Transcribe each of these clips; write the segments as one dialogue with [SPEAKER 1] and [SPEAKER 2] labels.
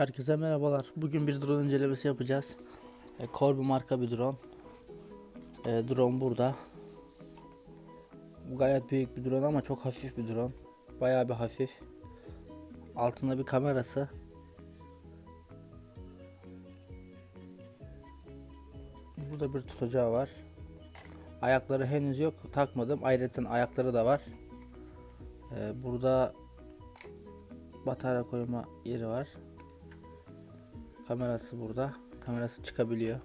[SPEAKER 1] Herkese merhabalar. Bugün bir drone incelemesi yapacağız. E, Corby marka bir drone. E, drone burada. Bu gayet büyük bir drone ama çok hafif bir drone. Bayağı bir hafif. Altında bir kamerası. Burada bir tutacağı var. Ayakları henüz yok. Takmadım. Ayrıca ayakları da var. E, burada batarya koyma yeri var. Kamerası burada. Kamerası çıkabiliyor.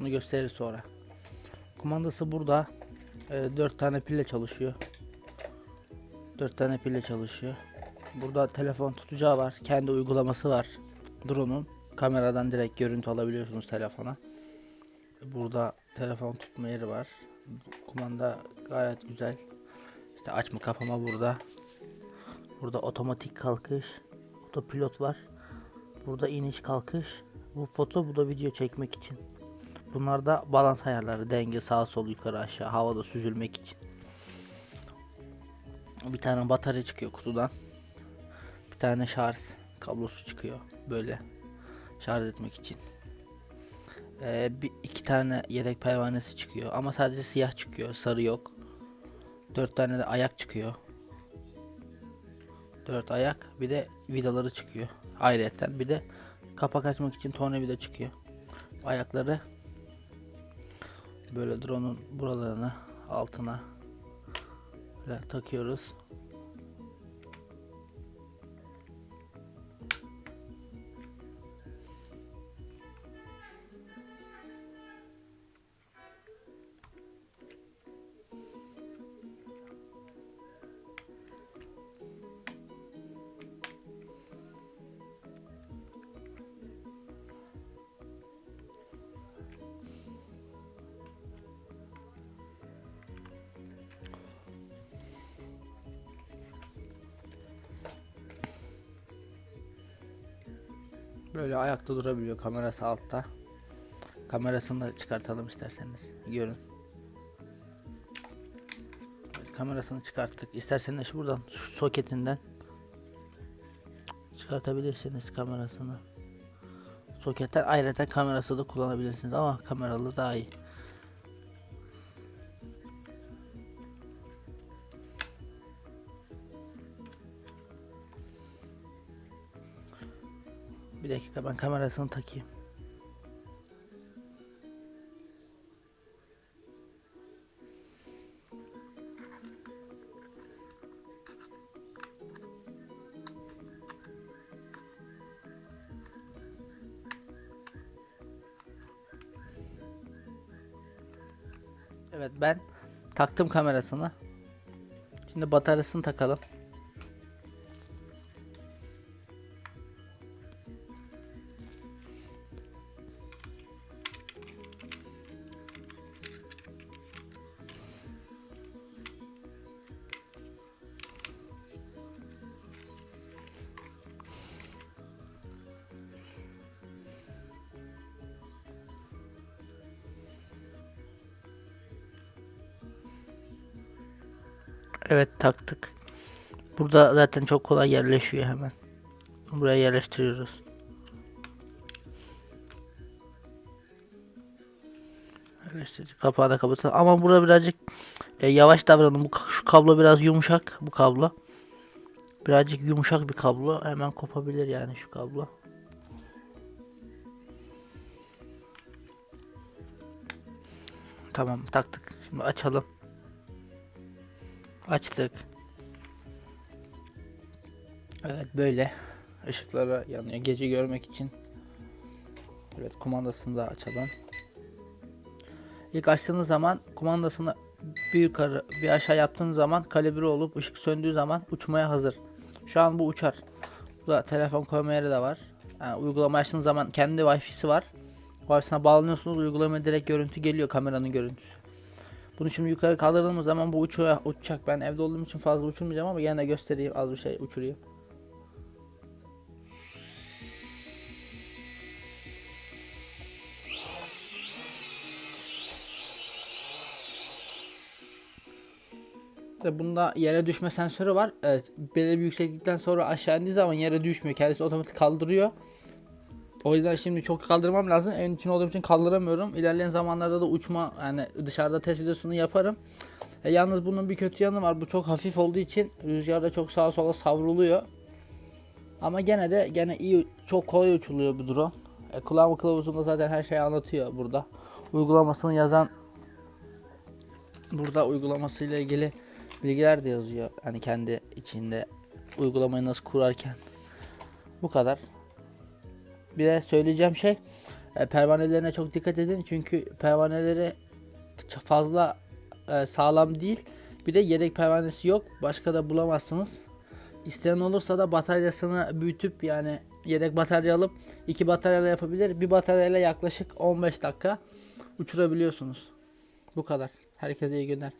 [SPEAKER 1] Onu gösterir sonra. Kumandası burada. 4 tane pille çalışıyor. 4 tane pille çalışıyor. Burada telefon tutacağı var. Kendi uygulaması var. Drone'un kameradan direkt görüntü alabiliyorsunuz telefona. Burada telefon tutma yeri var. Kumanda gayet güzel. İşte açma kapama burada. Burada otomatik kalkış. Otopilot var. Burada iniş kalkış. Bu foto bu da video çekmek için. Bunlar da balans ayarları. Denge sağ sol yukarı aşağı havada süzülmek için. Bir tane batarya çıkıyor kutudan. Bir tane şarj kablosu çıkıyor. Böyle şarj etmek için. Ee, bir iki tane yedek pervanesi çıkıyor ama sadece siyah çıkıyor, sarı yok. Dört tane de ayak çıkıyor. Dört ayak, bir de vidaları çıkıyor. Ayrıca bir de kapak açmak için tornavida çıkıyor. Ayakları böyle drone'un buralarına, altına böyle takıyoruz. Böyle ayakta durabiliyor kamerası altta. Kamerasını da çıkartalım isterseniz. Görün. Evet, kamerasını çıkarttık. İsterseniz buradan şu soketinden çıkartabilirsiniz kamerasını. Soketten ayrıca kamerası da kullanabilirsiniz ama kameralı daha iyi. Bir dakika ben kamerasını takayım. Evet ben taktım kamerasını. Şimdi bataryasını takalım. Evet taktık. Burada zaten çok kolay yerleşiyor hemen. Buraya yerleştiriyoruz. Yerleştirdik. Kapağı da kapatalım. Ama burada birazcık e, yavaş davranın. Bu şu kablo biraz yumuşak. Bu kablo. Birazcık yumuşak bir kablo. Hemen kopabilir yani şu kablo. Tamam taktık. Şimdi açalım. Açtık. Evet böyle ışıklara yanıyor gece görmek için. Evet kumandasını da açalım. İlk açtığınız zaman kumandasını bir yukarı bir aşağı yaptığınız zaman kalibre olup ışık söndüğü zaman uçmaya hazır. Şu an bu uçar. Burada telefon koyma yeri de var. Yani uygulama açtığınız zaman kendi wifi'si var. Wi-Fi'sine bağlanıyorsunuz uygulamaya direkt görüntü geliyor kameranın görüntüsü. Bunu şimdi yukarı kaldırdığımız zaman bu uçağı, uçacak. Ben evde olduğum için fazla uçurmayacağım ama yine de göstereyim az bir şey uçurayım. Bunda yere düşme sensörü var. Evet, belirli bir yükseklikten sonra aşağı indiği zaman yere düşmüyor. Kendisi otomatik kaldırıyor. O yüzden şimdi çok kaldırmam lazım. Evin içinde olduğum için kaldıramıyorum. İlerleyen zamanlarda da uçma yani dışarıda test videosunu yaparım. E, yalnız bunun bir kötü yanı var. Bu çok hafif olduğu için rüzgarda çok sağa sola savruluyor. Ama gene de gene iyi çok kolay uçuluyor bu drone. E, kullanma kılavuzunda zaten her şeyi anlatıyor burada. Uygulamasını yazan burada uygulamasıyla ilgili bilgiler de yazıyor. Yani kendi içinde uygulamayı nasıl kurarken. Bu kadar. Bir de söyleyeceğim şey e, pervanelerine çok dikkat edin çünkü pervaneleri fazla e, sağlam değil. Bir de yedek pervanesi yok. Başka da bulamazsınız. İsteyen olursa da bataryasını büyütüp yani yedek batarya alıp iki bataryayla yapabilir. Bir bataryayla yaklaşık 15 dakika uçurabiliyorsunuz. Bu kadar. Herkese iyi günler.